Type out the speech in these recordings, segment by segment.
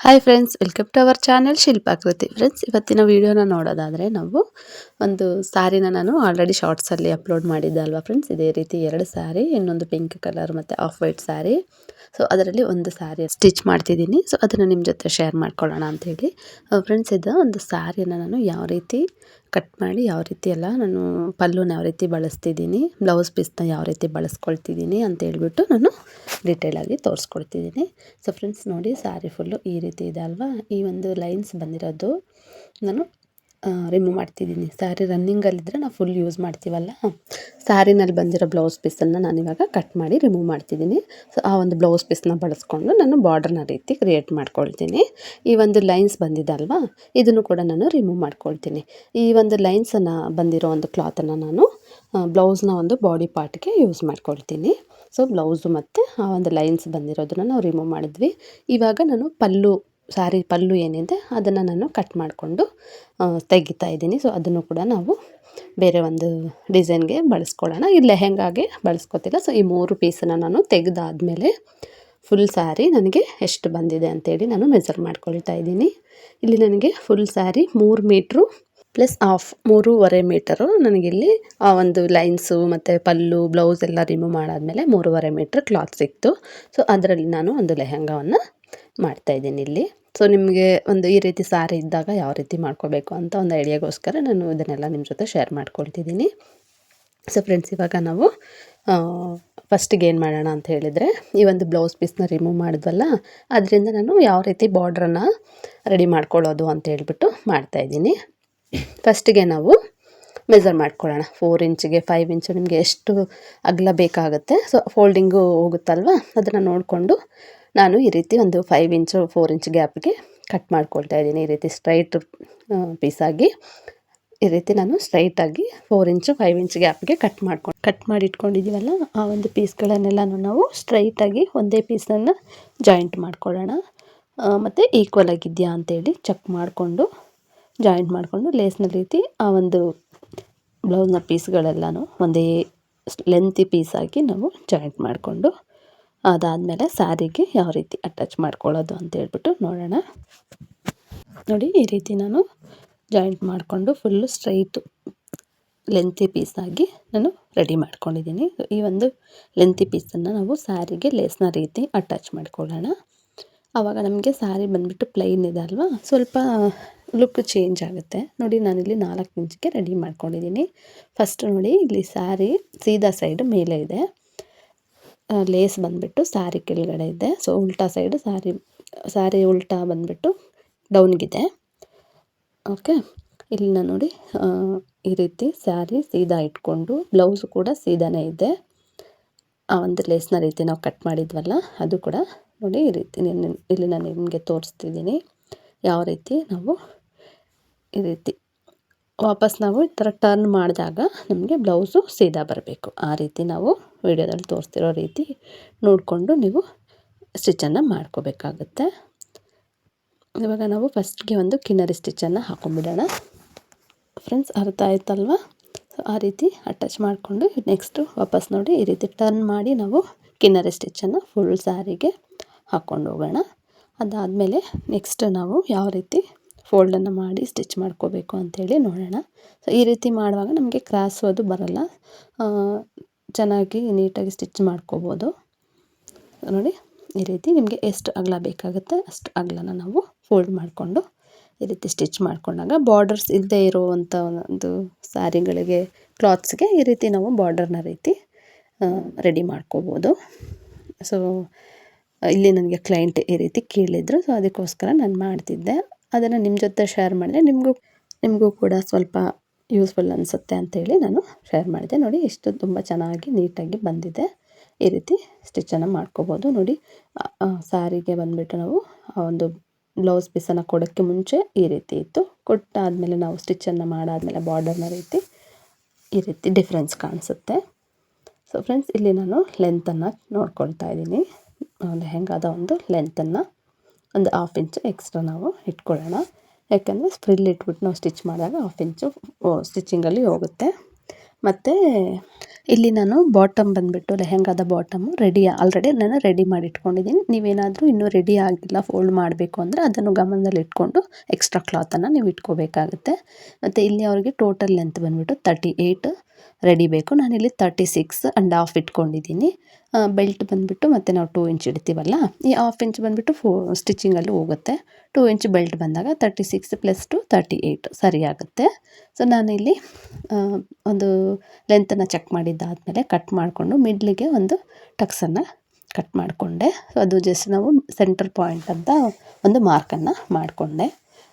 Hi friends welcome to our channel Shilpakruti friends ಇವತ್ತಿನ ವಿಡಿಯೋನ ನೋಡೋದಾದರೆ ನಾವು ಒಂದು ಸಾರಿನ ನಾನು ಆಲ್ರೆಡಿ ಶಾರ್ಟ್ಸಲ್ಲಿ ಅಪ್ಲೋಡ್ ಮಾಡಿದ್ದೆ ಅಲ್ವಾ ಫ್ರೆಂಡ್ಸ್ ಇದೇ ರೀತಿ ಎರಡು ಸಾರಿ ಇನ್ನೊಂದು ಪಿಂಕ್ ಕಲರ್ ಮತ್ತು ಆಫ್ ವೈಟ್ ಸ್ಯಾರಿ ಸೊ ಅದರಲ್ಲಿ ಒಂದು ಸ್ಯಾರಿ ಸ್ಟಿಚ್ ಮಾಡ್ತಿದ್ದೀನಿ. ಸೊ ಅದನ್ನು ನಿಮ್ಮ ಜೊತೆ ಶೇರ್ ಮಾಡ್ಕೊಳ್ಳೋಣ ಅಂಥೇಳಿ ಫ್ರೆಂಡ್ಸ್ ಇದು ಒಂದು ಸ್ಯಾರಿನ ನಾನು ಯಾವ ರೀತಿ ಕಟ್ ಮಾಡಿ, ಯಾವ ರೀತಿ ಎಲ್ಲ ನಾನು ಪಲ್ಲುನ ಯಾವ ರೀತಿ ಬಳಸ್ತಿದ್ದೀನಿ ಬ್ಲೌಸ್ ಪೀಸ್ನ ಯಾವ ರೀತಿ ಬಳಸ್ಕೊಳ್ತಿದ್ದೀನಿ ಅಂತ ಹೇಳ್ಬಿಟ್ಟು ನಾನು ಡೀಟೇಲಾಗಿ ತೋರಿಸ್ಕೊಡ್ತಿದ್ದೀನಿ. ಸೊ ಫ್ರೆಂಡ್ಸ್ ನೋಡಿ ಸ್ಯಾರಿ ಫುಲ್ಲು ಈ ಇದೆ ಅಲ್ವಾ? ಈ ಒಂದು ಲೈನ್ಸ್ ಬಂದಿರೋದು. ನಾನು ರಿಮೂವ್ ಮಾಡ್ತಿದ್ದೀನಿ. ಸ್ಯಾರಿ ರನ್ನಿಂಗಲ್ಲಿದ್ದರೆ ನಾವು ಫುಲ್ ಯೂಸ್ ಮಾಡ್ತೀವಲ್ಲ? ಸ್ಯಾರಿನಲ್ಲಿ ಬಂದಿರೋ ಬ್ಲೌಸ್ ಪೀಸನ್ನು ನಾನಿವಾಗ ಕಟ್ ಮಾಡಿ ರಿಮೂವ್ ಮಾಡ್ತಿದ್ದೀನಿ. ಸೊ ಆ ಒಂದು ಬ್ಲೌಸ್ ಪೀಸ್ನ ಬಳಸ್ಕೊಂಡು ನಾನು ಬಾರ್ಡರ್ನ ರೀತಿ ಕ್ರಿಯೇಟ್ ಮಾಡ್ಕೊಳ್ತೀನಿ. ಈ ಒಂದು ಲೈನ್ಸ್ ಬಂದಿದೆ ಅಲ್ವಾ? ಇದನ್ನು ಕೂಡ ನಾನು ರಿಮೂವ್ ಮಾಡ್ಕೊಳ್ತೀನಿ. ಈ ಒಂದು ಲೈನ್ಸನ್ನು ಬಂದಿರೋ ಒಂದು ಕ್ಲಾತನ್ನು ನಾನು ಬ್ಲೌಸ್ನ ಒಂದು ಬಾಡಿ ಪಾರ್ಟ್ಗೆ ಯೂಸ್ ಮಾಡ್ಕೊಳ್ತೀನಿ. ಸೊ, ಬ್ಲೌಸು ಮತ್ತು ಆ ಒಂದು ಲೈನ್ಸ್ ಬಂದಿರೋದನ್ನು ನಾವು ರಿಮೂವ್ ಮಾಡಿದ್ವಿ. ಇವಾಗ ನಾನು ಪಲ್ಲು ಸ್ಯಾರಿ ಪಲ್ಲು ಏನಿದೆ ಅದನ್ನು ನಾನು ಕಟ್ ಮಾಡಿಕೊಂಡು ತೆಗಿತಾ ಇದ್ದೀನಿ. ಸೊ, ಅದನ್ನು ಕೂಡ ನಾವು ಬೇರೆ ಒಂದು ಡಿಸೈನ್ಗೆ ಬಳಸ್ಕೊಳ್ಳೋಣ. ಈ ಲೆಹೆಂಗಾಗೆ ಬಳಸ್ಕೊತಿಲ್ಲ. ಸೊ, ಈ ಮೂರು ಪೀಸನ್ನು ನಾನು ತೆಗೆದಾದ್ಮೇಲೆ ಫುಲ್ ಸ್ಯಾರಿ ನನಗೆ ಎಷ್ಟು ಬಂದಿದೆ ಅಂತೇಳಿ ನಾನು ಮೆಜರ್ ಮಾಡ್ಕೊಳ್ತಾ ಇದ್ದೀನಿ. ಇಲ್ಲಿ ನನಗೆ ಫುಲ್ ಸ್ಯಾರಿ ಮೂರು ಮೀಟ್ರು ಪ್ಲಸ್ ಆಫ್ ಮೂರುವರೆ ಮೀಟರು ನನಗಿಲ್ಲಿ ಆ ಒಂದು ಲೈನ್ಸು ಮತ್ತು ಪಲ್ಲು, ಬ್ಲೌಸ್ ಎಲ್ಲ ರಿಮೂವ್ ಮಾಡಾದಮೇಲೆ ಮೂರುವರೆ ಮೀಟ್ರ್ ಕ್ಲಾತ್ ಸಿಕ್ತು. ಸೊ ಅದರಲ್ಲಿ ನಾನು ಒಂದು ಲೆಹೆಂಗಾವನ್ನು ಮಾಡ್ತಾಯಿದ್ದೀನಿ ಇಲ್ಲಿ. ಸೊ ನಿಮಗೆ ಒಂದು ಈ ರೀತಿ ಸಾರಿ ಇದ್ದಾಗ ಯಾವ ರೀತಿ ಮಾಡ್ಕೋಬೇಕು ಅಂತ ಒಂದು ಐಡಿಯಾಗೋಸ್ಕರ ನಾನು ಇದನ್ನೆಲ್ಲ ನಿಮ್ಮ ಜೊತೆ ಶೇರ್ ಮಾಡ್ಕೊಳ್ತಿದ್ದೀನಿ. ಸೊ ಫ್ರೆಂಡ್ಸ್ ಇವಾಗ ನಾವು ಫಸ್ಟಿಗೆ ಏನು ಮಾಡೋಣ ಅಂತ ಹೇಳಿದರೆ, ಈ ಒಂದು ಬ್ಲೌಸ್ ಪೀಸ್ನ ರಿಮೂವ್ ಮಾಡಿದ್ವಲ್ಲ, ಅದರಿಂದ ನಾನು ಯಾವ ರೀತಿ ಬಾರ್ಡ್ರನ್ನು ರೆಡಿ ಮಾಡ್ಕೊಳ್ಳೋದು ಅಂತ ಹೇಳ್ಬಿಟ್ಟು ಮಾಡ್ತಾಯಿದ್ದೀನಿ ಫಸ್ಟಿಗೆ ನಾವು ಮೆಸರ್ ಮಾಡ್ಕೊಳ್ಳೋಣ. ಫೋರ್ ಇಂಚಿಗೆ ಫೈವ್ ಇಂಚು ನಿಮಗೆ ಎಷ್ಟು ಅಗಲ ಬೇಕಾಗುತ್ತೆ. ಸೊ ಫೋಲ್ಡಿಂಗು ಹೋಗುತ್ತಲ್ವ? ಅದನ್ನು ನೋಡಿಕೊಂಡು ನಾನು ಈ ರೀತಿ ಒಂದು ಫೈವ್ ಇಂಚು ಫೋರ್ ಇಂಚ್ ಗ್ಯಾಪ್ಗೆ ಕಟ್ ಮಾಡ್ಕೊಳ್ತಾ ಇದ್ದೀನಿ. ಈ ರೀತಿ ಸ್ಟ್ರೈಟ್ ಪೀಸಾಗಿ ಈ ರೀತಿ ನಾನು ಸ್ಟ್ರೈಟಾಗಿ ಫೋರ್ ಇಂಚು ಫೈವ್ ಇಂಚ್ ಗ್ಯಾಪ್ಗೆ ಕಟ್ ಮಾಡ್ಕೊಂಡು ಕಟ್ ಮಾಡಿ ಇಟ್ಕೊಂಡಿದ್ದೀವಲ್ಲ ಆ ಒಂದು ಪೀಸ್ಗಳನ್ನೆಲ್ಲನೂ ನಾವು ಸ್ಟ್ರೈಟಾಗಿ ಒಂದೇ ಪೀಸನ್ನು ಜಾಯಿಂಟ್ ಮಾಡ್ಕೊಳ್ಳೋಣ. ಮತ್ತು ಈಕ್ವಲ್ ಆಗಿದೆಯಾ ಅಂತೇಳಿ ಚೆಕ್ ಮಾಡಿಕೊಂಡು ಜಾಯಿಂಟ್ ಮಾಡಿಕೊಂಡು ಲೇಸ್ನ ರೀತಿ ಆ ಒಂದು ಬ್ಲೌಸ್ನ ಪೀಸ್ಗಳೆಲ್ಲನೂ ಒಂದೇ ಲೆಂತಿ ಪೀಸಾಗಿ ನಾವು ಜಾಯಿಂಟ್ ಮಾಡಿಕೊಂಡು ಅದಾದಮೇಲೆ ಸ್ಯಾರಿಗೆ ಯಾವ ರೀತಿ ಅಟ್ಯಾಚ್ ಮಾಡ್ಕೊಳ್ಳೋದು ಅಂತ ಹೇಳ್ಬಿಟ್ಟು ನೋಡೋಣ. ನೋಡಿ, ಈ ರೀತಿ ನಾನು ಜಾಯಿಂಟ್ ಮಾಡಿಕೊಂಡು ಫುಲ್ಲು ಸ್ಟ್ರೈಟು ಲೆಂತಿ ಪೀಸಾಗಿ ನಾನು ರೆಡಿ ಮಾಡ್ಕೊಂಡಿದ್ದೀನಿ. ಈ ಒಂದು ಲೆಂತಿ ಪೀಸನ್ನು ನಾವು ಸ್ಯಾರಿಗೆ ಲೇಸ್ನ ರೀತಿ ಅಟ್ಯಾಚ್ ಮಾಡ್ಕೊಳ್ಳೋಣ. ಆವಾಗ ನಮಗೆ ಸ್ಯಾರಿ ಬಂದುಬಿಟ್ಟು ಪ್ಲೈನ್ ಇದೆ ಅಲ್ವಾ? ಸ್ವಲ್ಪ ಲುಕ್ ಚೇಂಜ್ ಆಗುತ್ತೆ. ನೋಡಿ, ನಾನಿಲ್ಲಿ ನಾಲ್ಕು ಇಂಚಿಗೆ ರೆಡಿ ಮಾಡ್ಕೊಂಡಿದ್ದೀನಿ. ಫಸ್ಟ್ ನೋಡಿ, ಇಲ್ಲಿ ಸ್ಯಾರಿ ಸೀದಾ ಸೈಡ್ ಮೇಲೆ ಇದೆ. ಲೇಸ್ ಬಂದುಬಿಟ್ಟು ಸ್ಯಾರಿ ಕೆಳಗಡೆ ಇದೆ. ಸೊ ಉಲ್ಟಾ ಸೈಡ್ ಸ್ಯಾರಿ ಸ್ಯಾರಿ ಉಲ್ಟಾ ಬಂದುಬಿಟ್ಟು ಡೌನ್ಗಿದೆ ಓಕೆ ಇಲ್ಲಿನ ನೋಡಿ ಈ ರೀತಿ ಸ್ಯಾರಿ ಸೀದಾ ಇಟ್ಕೊಂಡು ಬ್ಲೌಸು ಕೂಡ ಸೀದಾನೇ ಇದೆ. ಆ ಒಂದು ಲೇಸ್ನ ರೀತಿ ನಾವು ಕಟ್ ಮಾಡಿದ್ವಲ್ಲ, ಅದು ಕೂಡ ನೋಡಿ ಈ ರೀತಿ ಇಲ್ಲಿ ನಾನು ನಿಮಗೆ ತೋರಿಸ್ತಿದ್ದೀನಿ. ಯಾವ ರೀತಿ ನಾವು ಈ ರೀತಿ ವಾಪಸ್ ನಾವು ಈ ಥರ ಟರ್ನ್ ಮಾಡಿದಾಗ ನಮಗೆ ಬ್ಲೌಸು ಸೀದಾ ಬರಬೇಕು. ಆ ರೀತಿ ನಾವು ವಿಡಿಯೋದಲ್ಲಿ ತೋರಿಸ್ತಿರೋ ರೀತಿ ನೋಡಿಕೊಂಡು ನೀವು ಸ್ಟಿಚ್ಚನ್ನು ಮಾಡ್ಕೋಬೇಕಾಗುತ್ತೆ. ಇವಾಗ ನಾವು ಫಸ್ಟ್ಗೆ ಒಂದು ಕಿನ್ನರಿ ಸ್ಟಿಚ್ಚನ್ನು ಹಾಕೊಂಡ್ಬಿಡೋಣ. ಫ್ರೆಂಡ್ಸ್ ಅರ್ಥ ಆಯ್ತಲ್ವ? ಆ ರೀತಿ ಅಟ್ಯಾಚ್ ಮಾಡಿಕೊಂಡು ನೆಕ್ಸ್ಟು ವಾಪಸ್ ನೋಡಿ ಈ ರೀತಿ ಟರ್ನ್ ಮಾಡಿ ನಾವು ಕಿನ್ನರಿ ಸ್ಟಿಚ್ಚನ್ನು ಫುಲ್ ಸ್ಯಾರಿಗೆ ಹಾಕ್ಕೊಂಡು ಹೋಗೋಣ. ಅದಾದಮೇಲೆ ನೆಕ್ಸ್ಟ್ ನಾವು ಯಾವ ರೀತಿ ಫೋಲ್ಡನ್ನು ಮಾಡಿ ಸ್ಟಿಚ್ ಮಾಡ್ಕೋಬೇಕು ಅಂಥೇಳಿ ನೋಡೋಣ. ಸೊ ಈ ರೀತಿ ಮಾಡುವಾಗ ನಮಗೆ ಕ್ರಾಸು ಅದು ಬರಲ್ಲ. ಚೆನ್ನಾಗಿ ನೀಟಾಗಿ ಸ್ಟಿಚ್ ಮಾಡ್ಕೋಬೋದು. ನೋಡಿ, ಈ ರೀತಿ ನಿಮಗೆ ಎಷ್ಟು ಅಗಲ ಬೇಕಾಗುತ್ತೆ ಅಷ್ಟು ಅಗಲನ ನಾವು ಫೋಲ್ಡ್ ಮಾಡಿಕೊಂಡು ಈ ರೀತಿ ಸ್ಟಿಚ್ ಮಾಡಿಕೊಂಡಾಗ ಬಾರ್ಡರ್ಸ್ ಇಲ್ಲದೆ ಇರುವಂಥ ಒಂದು ಸ್ಯಾರಿಗಳಿಗೆ, ಕ್ಲಾತ್ಸ್ಗೆ ಈ ರೀತಿ ನಾವು ಬಾರ್ಡರ್ನ ರೀತಿ ರೆಡಿ ಮಾಡ್ಕೋಬೋದು. ಸೊ ಇಲ್ಲಿ ನನಗೆ ಕ್ಲೈಂಟ್ ಈ ರೀತಿ ಕೇಳಿದರು. ಸೊ ಅದಕ್ಕೋಸ್ಕರ ನಾನು ಮಾಡ್ತಿದ್ದೆ. ಅದನ್ನು ನಿಮ್ಮ ಜೊತೆ ಶೇರ್ ಮಾಡಿದೆ. ನಿಮಗೂ ನಿಮಗೂ ಕೂಡ ಸ್ವಲ್ಪ ಯೂಸ್ಫುಲ್ ಅನಿಸುತ್ತೆ ಅಂತೇಳಿ ನಾನು ಶೇರ್ ಮಾಡಿದೆ. ನೋಡಿ, ಇಷ್ಟು ತುಂಬ ಚೆನ್ನಾಗಿ ನೀಟಾಗಿ ಬಂದಿದೆ. ಈ ರೀತಿ ಸ್ಟಿಚ್ಚನ್ನು ಮಾಡ್ಕೋಬೋದು. ನೋಡಿ ಸಾರಿಗೆ ಬಂದುಬಿಟ್ಟು ನಾವು ಒಂದು ಬ್ಲೌಸ್ ಪೀಸನ್ನು ಕೊಡೋಕ್ಕೆ ಮುಂಚೆ ಈ ರೀತಿ ಇತ್ತು. ಕೊಟ್ಟಾದಮೇಲೆ ನಾವು ಸ್ಟಿಚ್ಚನ್ನು ಮಾಡಾದಮೇಲೆ ಬಾರ್ಡರ್ನ ರೀತಿ ಈ ರೀತಿ ಡಿಫ್ರೆನ್ಸ್ ಕಾಣಿಸುತ್ತೆ. ಸೊ ಫ್ರೆಂಡ್ಸ್ ಇಲ್ಲಿ ನಾನು ಲೆಂತನ್ನು ನೋಡ್ಕೊಳ್ತಾ ಇದ್ದೀನಿ. ಲೆಹೆಂಗಾದ ಒಂದು ಲೆಂತನ್ನು ಒಂದು ಹಾಫ್ ಇಂಚು ಎಕ್ಸ್ಟ್ರಾ ನಾವು ಇಟ್ಕೊಳ್ಳೋಣ. ಯಾಕೆಂದರೆ ಸ್ಪ್ರಿಲ್ ಇಟ್ಬಿಟ್ಟು ನಾವು ಸ್ಟಿಚ್ ಮಾಡಿದಾಗ ಹಾಫ್ ಇಂಚು ಸ್ಟಿಚಿಂಗಲ್ಲಿ ಹೋಗುತ್ತೆ. ಮತ್ತು ಇಲ್ಲಿ ನಾನು ಬಾಟಮ್ ಬಂದುಬಿಟ್ಟು ಲೆಹೆಂಗಾದ ಬಾಟಮು ರೆಡಿ ಆಲ್ರೆಡಿ ನಾನು ರೆಡಿ ಮಾಡಿ ಇಟ್ಕೊಂಡಿದ್ದೀನಿ. ನೀವೇನಾದರೂ ಇನ್ನೂ ರೆಡಿ ಆಗಿಲ್ಲ ಫೋಲ್ಡ್ ಮಾಡಬೇಕು ಅಂದರೆ ಅದನ್ನು ಗಮನದಲ್ಲಿ ಇಟ್ಕೊಂಡು ಎಕ್ಸ್ಟ್ರಾ ಕ್ಲಾತನ್ನು ನೀವು ಇಟ್ಕೋಬೇಕಾಗುತ್ತೆ. ಮತ್ತು ಇಲ್ಲಿ ಅವ್ರಿಗೆ ಟೋಟಲ್ ಲೆಂತ್ ಬಂದುಬಿಟ್ಟು ತರ್ಟಿ ಏಯ್ಟ್ ರೆಡಿ ಬೇಕು. ನಾನಿಲ್ಲಿ ತರ್ಟಿ ಸಿಕ್ಸ್ ಆ್ಯಂಡ್ ಹಾಫ್ ಇಟ್ಕೊಂಡಿದ್ದೀನಿ ಬೆಲ್ಟ್ ಬಂದುಬಿಟ್ಟು ಮತ್ತು ನಾವು ಟೂ ಇಂಚ್ ಇಡ್ತೀವಲ್ಲ, ಈ ಹಾಫ್ ಇಂಚ್ ಬಂದುಬಿಟ್ಟು ಫೋ ಸ್ಟಿಚಿಂಗಲ್ಲಿ ಹೋಗುತ್ತೆ. ಟೂ ಇಂಚ್ ಬೆಲ್ಟ್ ಬಂದಾಗ thirty six plus two thirty eight ಸರಿ ಆಗುತ್ತೆ. ಸೊ ನಾನಿಲ್ಲಿ ಒಂದು ಲೆಂತನ್ನು ಚೆಕ್ ಮಾಡಿದ್ದಾದಮೇಲೆ ಕಟ್ ಮಾಡಿಕೊಂಡು ಮಿಡ್ಲಿಗೆ ಒಂದು ಟಕ್ಸನ್ನು ಕಟ್ ಮಾಡಿಕೊಂಡೆ. ಸೊ ಅದು ಜಸ್ಟ್ ನಾವು ಸೆಂಟರ್ ಪಾಯಿಂಟ್ ಅಂತ ಒಂದು ಮಾರ್ಕನ್ನು ಮಾಡಿಕೊಂಡೆ.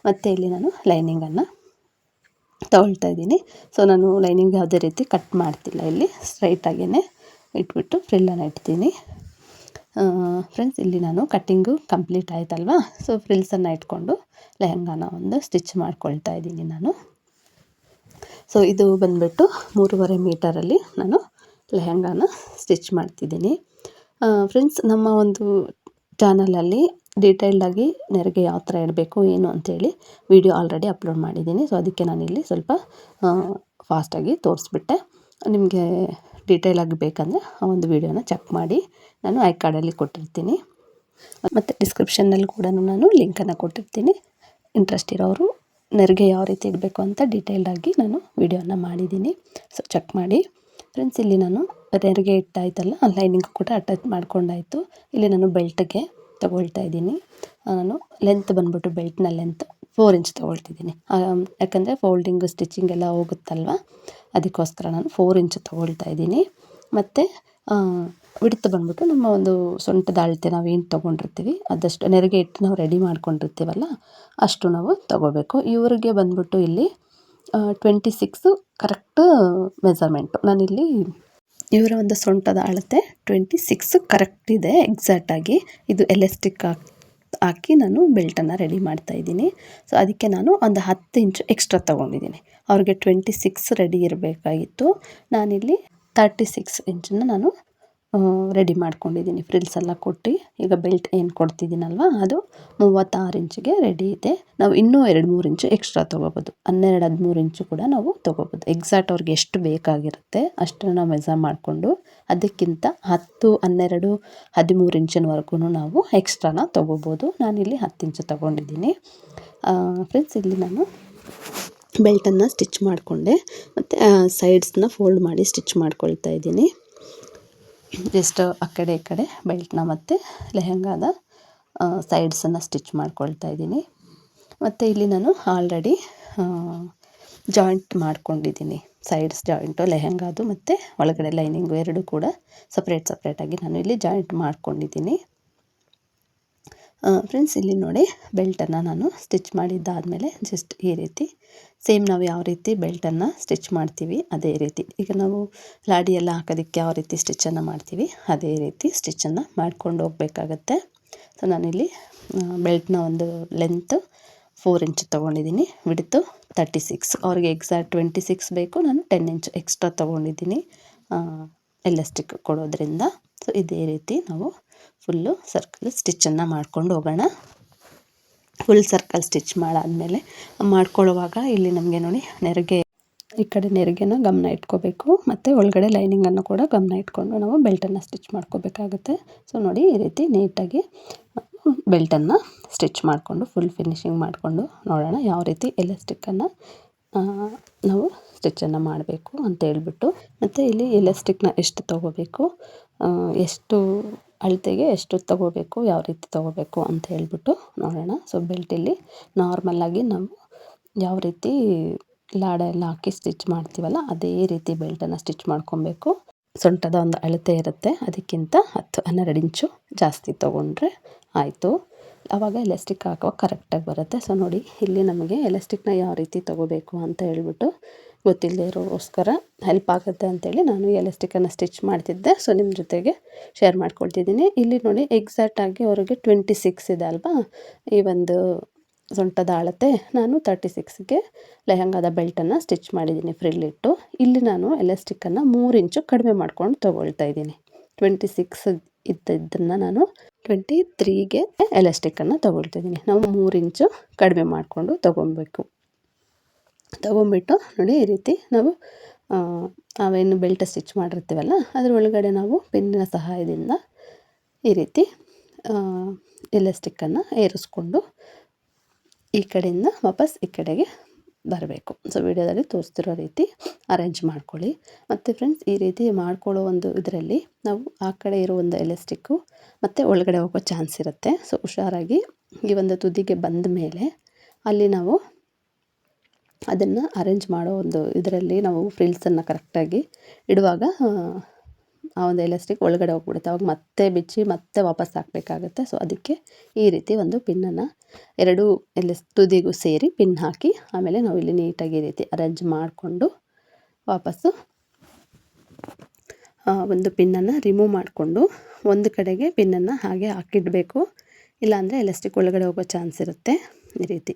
ಮತ್ತು ಇಲ್ಲಿ ನಾನು ಲೈನಿಂಗನ್ನು ತೊಗೊಳ್ತಾ ಇದ್ದೀನಿ. ಸೊ ನಾನು ಲೈನಿಂಗ್ ಯಾವುದೇ ರೀತಿ ಕಟ್ ಮಾಡ್ತಿಲ್ಲ ಇಲ್ಲಿ. ಸ್ಟ್ರೈಟಾಗೇ ಇಟ್ಬಿಟ್ಟು ಫ್ರಿಲ್ಲನ್ನು ಇಡ್ತೀನಿ. ಫ್ರೆಂಡ್ಸ್ ಇಲ್ಲಿ ನಾನು ಕಟ್ಟಿಂಗು ಕಂಪ್ಲೀಟ್ ಆಯ್ತಲ್ವಾ? ಸೊ ಫ್ರಿಲ್ಸನ್ನು ಇಟ್ಕೊಂಡು ಲೆಹಂಗಾನ ಒಂದು ಸ್ಟಿಚ್ ಮಾಡ್ಕೊಳ್ತಾ ಇದ್ದೀನಿ ನಾನು. ಸೊ ಇದು ಬಂದುಬಿಟ್ಟು ಮೂರುವರೆ ಮೀಟರಲ್ಲಿ ನಾನು ಲೆಹಂಗಾನ ಸ್ಟಿಚ್ ಮಾಡ್ತಿದ್ದೀನಿ. ಫ್ರೆಂಡ್ಸ್ ನಮ್ಮ ಒಂದು ಚಾನಲಲ್ಲಿ ಡೀಟೇಲ್ಡಾಗಿ ನೆರಿಗೆ ಯಾವ ಥರ ಇಡಬೇಕು ಏನು ಅಂಥೇಳಿ ವಿಡಿಯೋ ಆಲ್ರೆಡಿ ಅಪ್ಲೋಡ್ ಮಾಡಿದ್ದೀನಿ. ಸೊ, ಅದಕ್ಕೆ ನಾನಿಲ್ಲಿ ಸ್ವಲ್ಪ ಫಾಸ್ಟಾಗಿ ತೋರಿಸ್ಬಿಟ್ಟೆ. ನಿಮಗೆ ಡೀಟೇಲಾಗಿ ಬೇಕಂದರೆ ಆ ಒಂದು ವಿಡಿಯೋನ ಚೆಕ್ ಮಾಡಿ. ನಾನು ಐ ಕಾರ್ಡಲ್ಲಿ ಕೊಟ್ಟಿರ್ತೀನಿ. ಮತ್ತು ಡಿಸ್ಕ್ರಿಪ್ಷನ್ನಲ್ಲಿ ಕೂಡ ನಾನು ಲಿಂಕನ್ನು ಕೊಟ್ಟಿರ್ತೀನಿ. ಇಂಟ್ರೆಸ್ಟ್ ಇರೋರು ನೆರಿಗೆ ಯಾವ ರೀತಿ ಇಡಬೇಕು ಅಂತ ಡೀಟೇಲ್ಡಾಗಿ ನಾನು ವಿಡಿಯೋನ ಮಾಡಿದ್ದೀನಿ. ಸೊ, ಚೆಕ್ ಮಾಡಿ. ಫ್ರೆಂಡ್ಸ್, ಇಲ್ಲಿ ನಾನು ನೆರಿಗೆ ಇಟ್ಟಾಯ್ತಲ್ಲ, ಲೈನಿಂಗ್ ಕೂಡ ಅಟ್ಯಾಚ್ ಮಾಡ್ಕೊಂಡಾಯಿತು. ಇಲ್ಲಿ ನಾನು ಬೆಲ್ಟ್ಗೆ ತಗೊಳ್ತಾ ಇದ್ದೀನಿ. ನಾನು ಲೆಂತ್ ಬಂದ್ಬಿಟ್ಟು ಬೆಲ್ಟ್ನ ಲೆಂತ್ ಫೋರ್ ಇಂಚ್ ತೊಗೊಳ್ತಿದ್ದೀನಿ. ಯಾಕಂದರೆ ಫೋಲ್ಡಿಂಗ್ ಸ್ಟಿಚಿಂಗ್ ಎಲ್ಲ ಹೋಗುತ್ತಲ್ವ? ಅದಕ್ಕೋಸ್ಕರ ನಾನು ಫೋರ್ ಇಂಚ್ ತೊಗೊಳ್ತಾ ಇದ್ದೀನಿ. ಮತ್ತು ವಿಡ್ತ್ ಬಂದ್ಬಿಟ್ಟು ನಮ್ಮ ಒಂದು ಸೊಂಟದ ಅಳತೆ ನಾವು ಏನು ತೊಗೊಂಡಿರ್ತೀವಿ, ಅದಷ್ಟು ನೆರಿಗೆ ಇಟ್ಟು ನಾವು ರೆಡಿ ಮಾಡ್ಕೊಂಡಿರ್ತೀವಲ್ಲ, ಅಷ್ಟು ನಾವು ತೊಗೋಬೇಕು. ಇವರಿಗೆ ಬಂದ್ಬಿಟ್ಟು ಇಲ್ಲಿ ಟ್ವೆಂಟಿ ಸಿಕ್ಸು ಕರೆಕ್ಟ್ ಮೆಸರ್ಮೆಂಟು ನಾನಿಲ್ಲಿ ಇವರ ಒಂದು ಸೊಂಟದ ಅಳತೆ ಟ್ವೆಂಟಿ ಸಿಕ್ಸ್ ಕರೆಕ್ಟ್ ಇದೆ ಎಕ್ಸಾಕ್ಟಾಗಿ ಇದು ಎಲೆಸ್ಟಿಕ್ ಹಾಕಿ ನಾನು ಬೆಲ್ಟನ್ನು ರೆಡಿ ಮಾಡ್ತಾ ಇದ್ದೀನಿ. ಸೊ ಅದಕ್ಕೆ ನಾನು ಒಂದು ಹತ್ತು ಇಂಚು ಎಕ್ಸ್ಟ್ರಾ ತೊಗೊಂಡಿದ್ದೀನಿ. ಅವ್ರಿಗೆ ಟ್ವೆಂಟಿ ಸಿಕ್ಸ್ ರೆಡಿ ಇರಬೇಕಾಗಿತ್ತು. ನಾನಿಲ್ಲಿ ತರ್ಟಿ ಸಿಕ್ಸ್ ಇಂಚನ್ನು ನಾನು ರೆಡಿ ಮಾಡ್ಕೊಂಡಿದ್ದೀನಿ. ಫ್ರಿಲ್ಸ್ ಎಲ್ಲ ಕೊಟ್ಟು ಈಗ ಬೆಲ್ಟ್ ಏನು ಕೊಡ್ತಿದ್ದೀನಲ್ವ, ಅದು ಮೂವತ್ತಾರು ಇಂಚಿಗೆ ರೆಡಿ ಇದೆ. ನಾವು ಇನ್ನೂ ಎರಡು ಮೂರು ಇಂಚು ಎಕ್ಸ್ಟ್ರಾ ತೊಗೋಬೋದು. ಹನ್ನೆರಡು, ಹದಿಮೂರು ಇಂಚು ಕೂಡ ನಾವು ತೊಗೋಬೋದು. ಎಕ್ಸಾಕ್ಟ್ ಅವ್ರಿಗೆ ಎಷ್ಟು ಬೇಕಾಗಿರುತ್ತೆ ಅಷ್ಟನ್ನು ನಾವು ಮೆಜರ್ ಮಾಡಿಕೊಂಡು ಅದಕ್ಕಿಂತ ಹತ್ತು, ಹನ್ನೆರಡು, ಹದಿಮೂರು ಇಂಚಿನವರೆಗೂ ನಾವು ಎಕ್ಸ್ಟ್ರಾನ ತೊಗೋಬೋದು. ನಾನಿಲ್ಲಿ ಹತ್ತು ಇಂಚು ತೊಗೊಂಡಿದ್ದೀನಿ. ಫ್ರೆಂಡ್ಸ್ ಇಲ್ಲಿ ನಾನು ಬೆಲ್ಟನ್ನು ಸ್ಟಿಚ್ ಮಾಡಿಕೊಂಡೆ. ಮತ್ತು ಸೈಡ್ಸ್ನ ಫೋಲ್ಡ್ ಮಾಡಿ ಸ್ಟಿಚ್ ಮಾಡ್ಕೊಳ್ತಾ ಇದ್ದೀನಿ. ಜಸ್ಟ್ ಆ ಕಡೆ ಈ ಕಡೆ ಬೆಲ್ಟ್ನ ಮತ್ತು ಲೆಹೆಂಗಾದ ಸೈಡ್ಸನ್ನು ಸ್ಟಿಚ್ ಮಾಡ್ಕೊಳ್ತಾ ಇದ್ದೀನಿ. ಮತ್ತು ಇಲ್ಲಿ ನಾನು ಆಲ್ರೆಡಿ ಜಾಯಿಂಟ್ ಮಾಡ್ಕೊಂಡಿದ್ದೀನಿ. ಸೈಡ್ಸ್ ಜಾಯಿಂಟು ಲೆಹೆಂಗಾದು ಮತ್ತು ಒಳಗಡೆ ಲೈನಿಂಗು ಎರಡೂ ಕೂಡ ಸಪ್ರೇಟ್ ಸಪ್ರೇಟಾಗಿ ನಾನು ಇಲ್ಲಿ ಜಾಯಿಂಟ್ ಮಾಡ್ಕೊಂಡಿದ್ದೀನಿ. ಫ್ರೆಂಡ್ಸ್ ಇಲ್ಲಿ ನೋಡಿ ಬೆಲ್ಟನ್ನು ನಾನು ಸ್ಟಿಚ್ ಮಾಡಿದ್ದಾದಮೇಲೆ ಜಸ್ಟ್ ಈ ರೀತಿ. ಸೇಮ್ ನಾವು ಯಾವ ರೀತಿ ಬೆಲ್ಟನ್ನು ಸ್ಟಿಚ್ ಮಾಡ್ತೀವಿ, ಅದೇ ರೀತಿ. ಈಗ ನಾವು ಲಾಡಿ ಎಲ್ಲ ಹಾಕೋದಕ್ಕೆ ಯಾವ ರೀತಿ ಸ್ಟಿಚ್ಚನ್ನು ಮಾಡ್ತೀವಿ, ಅದೇ ರೀತಿ ಸ್ಟಿಚ್ಚನ್ನು ಮಾಡ್ಕೊಂಡು ಹೋಗಬೇಕಾಗತ್ತೆ. ಸೊ ನಾನಿಲ್ಲಿ ಬೆಲ್ಟ್ನ ಒಂದು ಲೆಂತ್ ಫೋರ್ ಇಂಚ್ ತೊಗೊಂಡಿದ್ದೀನಿ ವಿಡ್ತು ತರ್ಟಿ ಸಿಕ್ಸ್ ಅವ್ರಿಗೆ ಎಕ್ಸಾಕ್ಟ್ ಟ್ವೆಂಟಿ ಸಿಕ್ಸ್ ಬೇಕು, ನಾನು ಟೆನ್ ಇಂಚ್ ಎಕ್ಸ್ಟ್ರಾ ತೊಗೊಂಡಿದ್ದೀನಿ ಎಲಾಸ್ಟಿಕ್ ಕೊಡೋದ್ರಿಂದ. ಸೊ ಇದೇ ರೀತಿ ನಾವು ಫುಲ್ಲು ಸರ್ಕಲ್ ಸ್ಟಿಚ್ಚನ್ನು ಮಾಡ್ಕೊಂಡು ಹೋಗೋಣ. ಫುಲ್ ಸರ್ಕಲ್ ಸ್ಟಿಚ್ ಮಾಡಾದಮೇಲೆ ಮಾಡ್ಕೊಳ್ಳುವಾಗ ಇಲ್ಲಿ ನಮಗೆ ನೋಡಿ ನೆರಿಗೆ, ಈ ಕಡೆ ನೆರಿಗೆನ ಗಮನ ಇಟ್ಕೋಬೇಕು. ಮತ್ತು ಒಳಗಡೆ ಲೈನಿಂಗನ್ನು ಕೂಡ ಗಮನ ಇಟ್ಕೊಂಡು ನಾವು ಬೆಲ್ಟನ್ನು ಸ್ಟಿಚ್ ಮಾಡ್ಕೋಬೇಕಾಗುತ್ತೆ. ಸೊ ನೋಡಿ ಈ ರೀತಿ ನೀಟಾಗಿ ಬೆಲ್ಟನ್ನು ಸ್ಟಿಚ್ ಮಾಡಿಕೊಂಡು ಫುಲ್ ಫಿನಿಶಿಂಗ್ ಮಾಡಿಕೊಂಡು ನೋಡೋಣ ಯಾವ ರೀತಿ ಎಲೆಸ್ಟಿಕ್ಕನ್ನು ನಾವು ಸ್ಟಿಚ್ಚನ್ನು ಮಾಡಬೇಕು ಅಂತ ಹೇಳ್ಬಿಟ್ಟು. ಮತ್ತು ಇಲ್ಲಿ ಎಲೆಸ್ಟಿಕ್ನ ಎಷ್ಟು ತೊಗೋಬೇಕು ಎಷ್ಟು ಅಳತೆಗೆ ಎಷ್ಟು ತಗೋಬೇಕು, ಯಾವ ರೀತಿ ತೊಗೋಬೇಕು ಅಂತ ಹೇಳ್ಬಿಟ್ಟು ನೋಡೋಣ. ಸೊ ಬೆಲ್ಟಲ್ಲಿ ನಾರ್ಮಲ್ಲಾಗಿ ನಾವು ಯಾವ ರೀತಿ ಲಾಡ ಎಲ್ಲ ಹಾಕಿ ಸ್ಟಿಚ್ ಮಾಡ್ತೀವಲ್ಲ, ಅದೇ ರೀತಿ ಬೆಲ್ಟನ್ನು ಸ್ಟಿಚ್ ಮಾಡ್ಕೊಬೇಕು. ಸೊಂಟದ ಒಂದು ಅಳತೆ ಇರುತ್ತೆ, ಅದಕ್ಕಿಂತ ಹತ್ತು ಹನ್ನೆರಡು ಇಂಚು ಜಾಸ್ತಿ ತೊಗೊಂಡ್ರೆ ಆಯಿತು. ಆವಾಗ ಎಲಾಸ್ಟಿಕ್ ಹಾಕುವಾಗ ಕರೆಕ್ಟಾಗಿ ಬರುತ್ತೆ. ಸೊ ನೋಡಿ, ಇಲ್ಲಿ ನಮಗೆ ಎಲಾಸ್ಟಿಕ್ನ ಯಾವ ರೀತಿ ತೊಗೋಬೇಕು ಅಂತ ಹೇಳ್ಬಿಟ್ಟು ಗೊತ್ತಿಲ್ಲದೆ ಇರೋಗೋಸ್ಕರ ಹೆಲ್ಪ್ ಆಗುತ್ತೆ ಅಂತೇಳಿ ನಾನು ಎಲಾಸ್ಟಿಕನ್ನು ಸ್ಟಿಚ್ ಮಾಡ್ತಿದ್ದೆ. ಸೊ ನಿಮ್ಮ ಜೊತೆಗೆ ಶೇರ್ ಮಾಡ್ಕೊಳ್ತಿದ್ದೀನಿ. ಇಲ್ಲಿ ನೋಡಿ ಎಕ್ಸಾಕ್ಟಾಗಿ ಅವ್ರಿಗೆ ಟ್ವೆಂಟಿ ಸಿಕ್ಸ್ ಇದೆ ಅಲ್ವಾ? ಈ ಒಂದು ಸೊಂಟದ ಅಳತೆ ನಾನು ತರ್ಟಿ ಸಿಕ್ಸ್ಗೆ ಲೆಹಂಗಾದ ಬೆಲ್ಟನ್ನು ಸ್ಟಿಚ್ ಮಾಡಿದ್ದೀನಿ ಫ್ರಿಲ್ಲಿಟ್ಟು ಇಲ್ಲಿ ನಾನು ಎಲಾಸ್ಟಿಕ್ಕನ್ನು ಮೂರು ಇಂಚು ಕಡಿಮೆ ಮಾಡ್ಕೊಂಡು ತೊಗೊಳ್ತಾ ಇದ್ದೀನಿ. ಟ್ವೆಂಟಿ ಸಿಕ್ಸ್ ಇದ್ದದನ್ನು ನಾನು ಟ್ವೆಂಟಿ ತ್ರೀಗೆ ಎಲಾಸ್ಟಿಕ್ಕನ್ನು ತೊಗೊಳ್ತಿದ್ದೀನಿ ನಾವು ಮೂರು ಇಂಚು ಕಡಿಮೆ ಮಾಡಿಕೊಂಡು ತೊಗೊಬೇಕು ತೊಗೊಂಬಿಟ್ಟು ನೋಡಿ ಈ ರೀತಿ ನಾವು ನಾವೇನು ಬೆಲ್ಟ್ ಸ್ಟಿಚ್ ಮಾಡಿರ್ತೀವಲ್ಲ, ಅದ್ರ ಒಳಗಡೆ ನಾವು ಪಿನ್ನಿನ ಸಹಾಯದಿಂದ ಈ ರೀತಿ ಎಲೆಸ್ಟಿಕ್ಕನ್ನು ಏರಿಸ್ಕೊಂಡು ಈ ಕಡೆಯಿಂದ ವಾಪಸ್ ಈ ಕಡೆಗೆ ಬರಬೇಕು. ಸೊ ವಿಡಿಯೋದಲ್ಲಿ ತೋರಿಸ್ತಿರೋ ರೀತಿ ಅರೇಂಜ್ ಮಾಡ್ಕೊಳ್ಳಿ. ಮತ್ತು ಫ್ರೆಂಡ್ಸ್ ಈ ರೀತಿ ಮಾಡ್ಕೊಳ್ಳೋ ಒಂದು ಇದರಲ್ಲಿ ನಾವು ಆ ಕಡೆ ಇರೋ ಒಂದು ಎಲೆಸ್ಟಿಕ್ಕು ಮತ್ತು ಒಳಗಡೆ ಹೋಗೋ ಚಾನ್ಸ್ ಇರುತ್ತೆ. ಸೊ ಹುಷಾರಾಗಿ ಈ ಒಂದು ತುದಿಗೆ ಬಂದ ಮೇಲೆ ಅಲ್ಲಿ ನಾವು ಅದನ್ನು ಅರೇಂಜ್ ಮಾಡೋ ಒಂದು ಇದರಲ್ಲಿ ನಾವು ಫ್ರಿಲ್ಸನ್ನು ಕರೆಕ್ಟಾಗಿ ಇಡುವಾಗ, ಆ ಒಂದು ಎಲಾಸ್ಟಿಕ್ ಒಳಗಡೆ ಹೋಗ್ಬಿಡುತ್ತೆ. ಅವಾಗ ಮತ್ತೆ ಬಿಚ್ಚಿ ಮತ್ತೆ ವಾಪಸ್ ಹಾಕಬೇಕಾಗತ್ತೆ. ಸೊ ಅದಕ್ಕೆ ಈ ರೀತಿ ಒಂದು ಪಿನ್ನನ್ನು ಎರಡು ಎಲೆ ತುದಿಗೂ ಸೇರಿ ಪಿನ್ ಹಾಕಿ, ಆಮೇಲೆ ನಾವು ಇಲ್ಲಿ ನೀಟಾಗಿ ಈ ರೀತಿ ಅರೇಂಜ್ ಮಾಡಿಕೊಂಡು ವಾಪಸ್ಸು ಒಂದು ಪಿನ್ನನ್ನು ರಿಮೂವ್ ಮಾಡಿಕೊಂಡು ಒಂದು ಕಡೆಗೆ ಪಿನ್ನನ್ನು ಹಾಗೆ ಹಾಕಿಡಬೇಕು. ಇಲ್ಲಾಂದರೆ ಎಲಾಸ್ಟಿಕ್ ಒಳಗಡೆ ಹೋಗೋ ಚಾನ್ಸ್ ಇರುತ್ತೆ ಈ ರೀತಿ.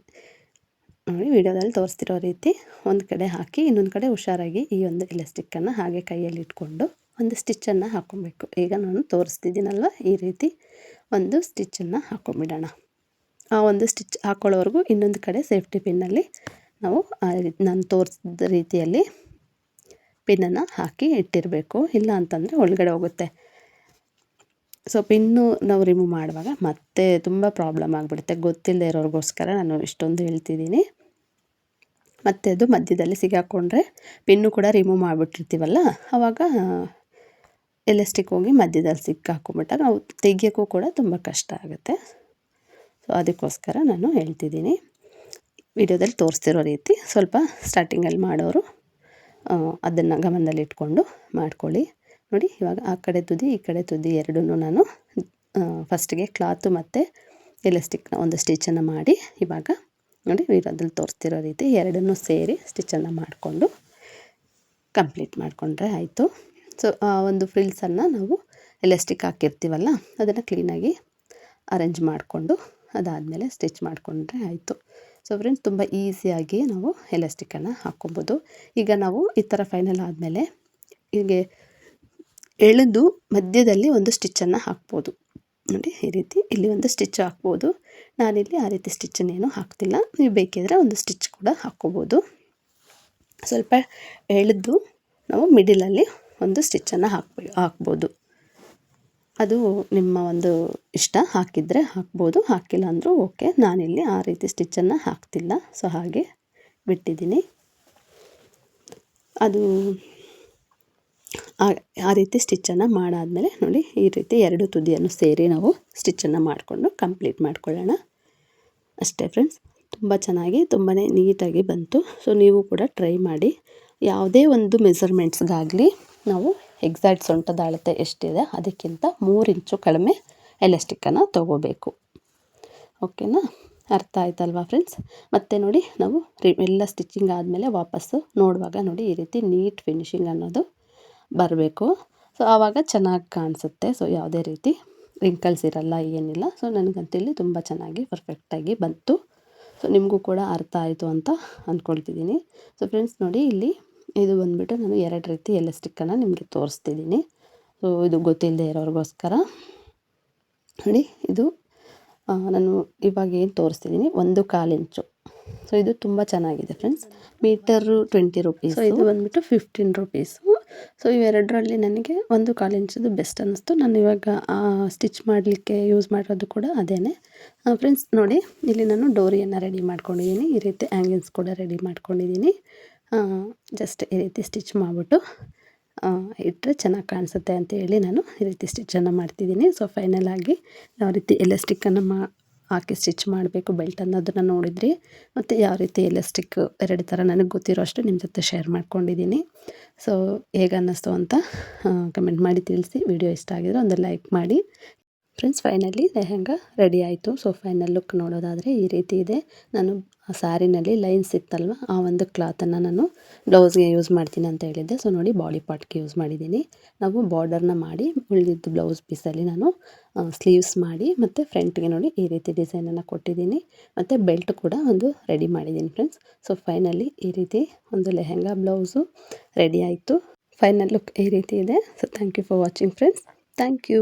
ನೋಡಿ ವಿಡಿಯೋದಲ್ಲಿ ತೋರಿಸ್ತಿರೋ ರೀತಿ ಒಂದು ಕಡೆ ಹಾಕಿ, ಇನ್ನೊಂದು ಕಡೆ ಹುಷಾರಾಗಿ ಈ ಒಂದು ಎಲಾಸ್ಟಿಕ್ಕನ್ನು ಹಾಗೆ ಕೈಯಲ್ಲಿ ಇಟ್ಕೊಂಡು ಒಂದು ಸ್ಟಿಚ್ಚನ್ನು ಹಾಕ್ಕೊಬೇಕು. ಈಗ ನಾನು ತೋರಿಸ್ತಿದ್ದೀನಲ್ವ? ಈ ರೀತಿ ಒಂದು ಸ್ಟಿಚ್ಚನ್ನು ಹಾಕ್ಕೊಂಬಿಡೋಣ. ಆ ಒಂದು ಸ್ಟಿಚ್ ಹಾಕ್ಕೊಳ್ಳೋವರೆಗೂ ಇನ್ನೊಂದು ಕಡೆ ಸೇಫ್ಟಿ ಪಿನ್ನಲ್ಲಿ ನಾವು ನಾನು ತೋರಿಸಿದ ರೀತಿಯಲ್ಲಿ ಪಿನ್ನನ್ನು ಹಾಕಿ ಇಟ್ಟಿರಬೇಕು. ಇಲ್ಲ ಅಂತಂದರೆ ಒಳಗಡೆ ಹೋಗುತ್ತೆ. ಸೊ ಪಿನ್ನು ನಾವು ರಿಮೂವ್ ಮಾಡುವಾಗ ಮತ್ತೆ ತುಂಬ ಪ್ರಾಬ್ಲಮ್ ಆಗಿಬಿಡುತ್ತೆ. ಗೊತ್ತಿಲ್ಲದೆ ಇರೋರಿಗೋಸ್ಕರ ನಾನು ಇಷ್ಟೊಂದು ಹೇಳ್ತಿದ್ದೀನಿ. ಮತ್ತು ಅದು ಮಧ್ಯದಲ್ಲಿ ಸಿಗಾಕೊಂಡ್ರೆ ಪಿನ್ನು ಕೂಡ ರಿಮೂವ್ ಮಾಡಿಬಿಟ್ಟಿರ್ತೀವಲ್ಲ ಆವಾಗ ಎಲೆಸ್ಟಿಕ್ ಹೋಗಿ ಮಧ್ಯದಲ್ಲಿ ಸಿಕ್ಕಾಕೊಂಬಿಟ್ಟಾಗ ನಾವು ತೆಗಿಯೋಕ್ಕೂ ಕೂಡ ತುಂಬ ಕಷ್ಟ ಆಗುತ್ತೆ. ಸೊ ಅದಕ್ಕೋಸ್ಕರ ನಾನು ಹೇಳ್ತಿದ್ದೀನಿ. ವಿಡಿಯೋದಲ್ಲಿ ತೋರಿಸ್ತಿರೋ ರೀತಿ ಸ್ವಲ್ಪ ಸ್ಟಾರ್ಟಿಂಗಲ್ಲಿ ಮಾಡೋರು ಅದನ್ನು ಗಮನದಲ್ಲಿ ಇಟ್ಕೊಂಡು ಮಾಡ್ಕೊಳ್ಳಿ. ನೋಡಿ, ಇವಾಗ ಆ ಕಡೆ ತುದಿ, ಈ ಕಡೆ ತುದಿ ಎರಡೂ ನಾನು ಫಸ್ಟಿಗೆ ಕ್ಲಾತು ಮತ್ತು ಎಲೆಸ್ಟಿಕ್ನ ಒಂದು ಸ್ಟಿಚನ್ನು ಮಾಡಿ ಇವಾಗ ನೋಡಿ ವಿಡಿಯೋದಲ್ಲಿ ತೋರಿಸ್ತಿರೋ ರೀತಿ ಎರಡನ್ನೂ ಸೇರಿ ಸ್ಟಿಚನ್ನು ಮಾಡಿಕೊಂಡು ಕಂಪ್ಲೀಟ್ ಮಾಡಿಕೊಂಡ್ರೆ ಆಯಿತು. ಸೊ ಆ, ಒಂದು ಫ್ರಿಲ್ಸನ್ನು ನಾವು ಎಲಾಸ್ಟಿಕ್ ಹಾಕಿರ್ತೀವಲ್ಲ, ಅದನ್ನು ಕ್ಲೀನಾಗಿ ಅರೇಂಜ್ ಮಾಡಿಕೊಂಡು ಅದಾದಮೇಲೆ ಸ್ಟಿಚ್ ಮಾಡಿಕೊಂಡ್ರೆ ಆಯಿತು. ಸೊ ಫ್ರೆಂಡ್ಸ್ ತುಂಬ ಈಸಿಯಾಗಿ ನಾವು ಎಲಾಸ್ಟಿಕ್ಕನ್ನು ಹಾಕ್ಕೊಬೋದು. ಈಗ ನಾವು ಈ ಥರ ಫೈನಲ್ ಆದಮೇಲೆ ಹೀಗೆ ಎಳೆದು ಮಧ್ಯದಲ್ಲಿ ಒಂದು ಸ್ಟಿಚ್ಚನ್ನು ಹಾಕ್ಬೋದು. ನೋಡಿ, ಈ ರೀತಿ ಇಲ್ಲಿ ಒಂದು ಸ್ಟಿಚ್ ಹಾಕ್ಬೋದು. ನಾನಿಲ್ಲಿ ಆ ರೀತಿ ಸ್ಟಿಚ್ಚನ್ನೇನು ಹಾಕ್ತಿಲ್ಲ. ನೀವು ಬೇಕಿದ್ರೆ ಒಂದು ಸ್ಟಿಚ್ ಕೂಡ ಹಾಕ್ಕೋಬೋದು. ಸ್ವಲ್ಪ ಎಳೆದು ನಾವು ಮಿಡಿಲಲ್ಲಿ ಒಂದು ಸ್ಟಿಚ್ಚನ್ನು ಹಾಕ್ಬೋ, ಹಾಕ್ಬೋದು. ಅದು ನಿಮ್ಮ ಒಂದು ಇಷ್ಟ. ಹಾಕಿದರೆ ಹಾಕ್ಬೋದು. ಹಾಕಿಲ್ಲ ಅಂದರೂ ಓಕೆ. ನಾನಿಲ್ಲಿ ಆ ರೀತಿ ಸ್ಟಿಚ್ಚನ್ನು ಹಾಕ್ತಿಲ್ಲ. ಸೊ ಹಾಗೆ ಬಿಟ್ಟಿದ್ದೀನಿ. ಅದು ಆ ರೀತಿ ಸ್ಟಿಚ್ಚನ್ನು ಮಾಡಾದಮೇಲೆ ನೋಡಿ, ಈ ರೀತಿ ಎರಡು ತುದಿಯನ್ನು ಸೇರಿ ನಾವು ಸ್ಟಿಚ್ಚನ್ನು ಮಾಡಿಕೊಂಡು ಕಂಪ್ಲೀಟ್ ಮಾಡ್ಕೊಳ್ಳೋಣ. ಅಷ್ಟೇ ಫ್ರೆಂಡ್ಸ್, ತುಂಬ ಚೆನ್ನಾಗಿ ತುಂಬಾ ನೀಟಾಗಿ ಬಂತು. ಸೊ, ನೀವು ಕೂಡ ಟ್ರೈ ಮಾಡಿ. ಯಾವುದೇ ಒಂದು ಮೆಸರ್ಮೆಂಟ್ಸ್ಗಾಗಲಿ ನಾವು ಎಕ್ಸಾಕ್ಟ್ ಸೊಂಟದ ಅಳತೆ ಎಷ್ಟಿದೆ, ಅದಕ್ಕಿಂತ ಮೂರು ಇಂಚು ಕಡಿಮೆ ಎಲಾಸ್ಟಿಕ್ಕನ್ನು ತೊಗೋಬೇಕು. ಓಕೆನಾ? ಅರ್ಥ ಆಯ್ತಲ್ವಾ ಫ್ರೆಂಡ್ಸ್? ಮತ್ತು ನೋಡಿ, ನಾವು ಎಲ್ಲ ಸ್ಟಿಚಿಂಗ್ ಆದಮೇಲೆ ವಾಪಸ್ಸು ನೋಡುವಾಗ ನೋಡಿ, ಈ ರೀತಿ ನೀಟ್ ಫಿನಿಶಿಂಗ್ ಅನ್ನೋದು ಬರಬೇಕು. ಸೊ ಆವಾಗ ಚೆನ್ನಾಗಿ ಕಾಣಿಸುತ್ತೆ. ಸೊ ಯಾವುದೇ ರೀತಿ ರಿಂಕಲ್ಸ್ ಇರಲ್ಲ, ಏನಿಲ್ಲ. ಸೊ ನನಗಂತೇಳಿ ತುಂಬ ಚೆನ್ನಾಗಿ ಪರ್ಫೆಕ್ಟಾಗಿ ಬಂತು. ಸೊ ನಿಮಗೂ ಕೂಡ ಅರ್ಥ ಆಯಿತು ಅಂತ ಅಂದ್ಕೊಳ್ತಿದ್ದೀನಿ ಸೊ ಫ್ರೆಂಡ್ಸ್ ನೋಡಿ ಇಲ್ಲಿ ಇದು ಬಂದುಬಿಟ್ಟು ನಾನು ಎರಡು ರೀತಿ ಎಲಾಸ್ಟಿಕ್ಕನ್ನು ನಿಮಗೆ ತೋರಿಸ್ತಿದ್ದೀನಿ. ಸೊ ಇದು ಗೊತ್ತಿಲ್ಲದೆ ಇರೋರಿಗೋಸ್ಕರ. ನೋಡಿ, ಇದು ನಾನು ಇವಾಗ ಏನು ತೋರಿಸ್ತಿದ್ದೀನಿ? ಒಂದು ಕಾಲು ಇಂಚು. ಸೊ ಇದು ತುಂಬ ಚೆನ್ನಾಗಿದೆ ಫ್ರೆಂಡ್ಸ್ ಮೀಟರು ಟ್ವೆಂಟಿ ರುಪೀಸ್. ಇದು ಬಂದುಬಿಟ್ಟು ಫಿಫ್ಟೀನ್ ರುಪೀಸು. ಸೊ ಇವೆರಡರಲ್ಲಿ ನನಗೆ ಒಂದು ಕಾಲು ಇಂಚದು ಬೆಸ್ಟ್ ಅನ್ನಿಸ್ತು. ನಾನು ಇವಾಗ ಸ್ಟಿಚ್ ಮಾಡಲಿಕ್ಕೆ ಯೂಸ್ ಮಾಡಿರೋದು ಕೂಡ ಅದೇ ಫ್ರೆಂಡ್ಸ್ ನೋಡಿ, ಇಲ್ಲಿ ನಾನು ಡೋರಿಯನ್ನು ರೆಡಿ ಮಾಡ್ಕೊಂಡಿದ್ದೀನಿ. ಈ ರೀತಿ ಆ್ಯಂಗಲ್ಸ್ ಕೂಡ ರೆಡಿ ಮಾಡ್ಕೊಂಡಿದ್ದೀನಿ. ಜಸ್ಟ್ ಈ ರೀತಿ ಸ್ಟಿಚ್ ಮಾಡಿಬಿಟ್ಟು ಇಟ್ಟರೆ ಚೆನ್ನಾಗಿ ಕಾಣಿಸುತ್ತೆ ಅಂತ ಹೇಳಿ ನಾನು ಈ ರೀತಿ ಸ್ಟಿಚ್ಚನ್ನು ಮಾಡ್ತಿದ್ದೀನಿ. ಸೊ ಫೈನಲ್ ಆಗಿ, ಯಾವ ರೀತಿ ಎಲಾಸ್ಟಿಕ್ಕನ್ನು ಮಾ ಹಾಕಿ ಸ್ಟಿಚ್ ಮಾಡಬೇಕು, ಬೆಲ್ಟ್ ಅನ್ನೋದನ್ನು ನೋಡಿದ್ರಿ. ಮತ್ತು ಯಾವ ರೀತಿ ಎಲಾಸ್ಟಿಕ್ ಎರಡು ಥರ ನನಗೆ ಗೊತ್ತಿರೋ ಅಷ್ಟು ನಿಮ್ಮ ಜೊತೆ ಶೇರ್ ಮಾಡ್ಕೊಂಡಿದ್ದೀನಿ. ಸೊ ಹೇಗೆ ಅನ್ನಿಸ್ತು ಅಂತ ಕಮೆಂಟ್ ಮಾಡಿ ತಿಳಿಸಿ. ವಿಡಿಯೋ ಇಷ್ಟ ಆಗಿದ್ರೆ ಒಂದು ಲೈಕ್ ಮಾಡಿ. ಫ್ರೆಂಡ್ಸ್ ಫೈನಲಿ ಲೆಹೆಂಗಾ ರೆಡಿ ಆಯಿತು. ಸೊ ಫೈನಲ್ ಲುಕ್ ನೋಡೋದಾದರೆ ಈ ರೀತಿ ಇದೆ. ನಾನು ಆ ಸ್ಯಾರಿನಲ್ಲಿ ಲೈನ್ಸ್ ಇತ್ತಲ್ವ? ಆ ಒಂದು ಕ್ಲಾತನ್ನು ನಾನು ಬ್ಲೌಸ್ಗೆ ಯೂಸ್ ಮಾಡ್ತೀನಿ ಅಂತ ಹೇಳಿದ್ದೆ. ಸೊ ನೋಡಿ ಬಾಡಿ ಪಾರ್ಟ್ಗೆ ಯೂಸ್ ಮಾಡಿದ್ದೀನಿ. ನಾವು ಬಾರ್ಡರ್ನ ಮಾಡಿ, ಉಳಿದಿದ್ದು ಬ್ಲೌಸ್ ಪೀಸಲ್ಲಿ ನಾನು ಸ್ಲೀವ್ಸ್ ಮಾಡಿ, ಮತ್ತು ಫ್ರಂಟ್ಗೆ ನೋಡಿ ಈ ರೀತಿ ಡಿಸೈನನ್ನು ಕೊಟ್ಟಿದ್ದೀನಿ. ಮತ್ತು ಬೆಲ್ಟ್ ಕೂಡ ಒಂದು ರೆಡಿ ಮಾಡಿದ್ದೀನಿ ಫ್ರೆಂಡ್ಸ್ ಸೊ ಫೈನಲಿ ಈ ರೀತಿ ಒಂದು ಲೆಹೆಂಗಾ ಬ್ಲೌಸು ರೆಡಿ ಆಯಿತು. ಫೈನಲ್ ಲುಕ್ ಈ ರೀತಿ ಇದೆ. So thank you for watching friends thank you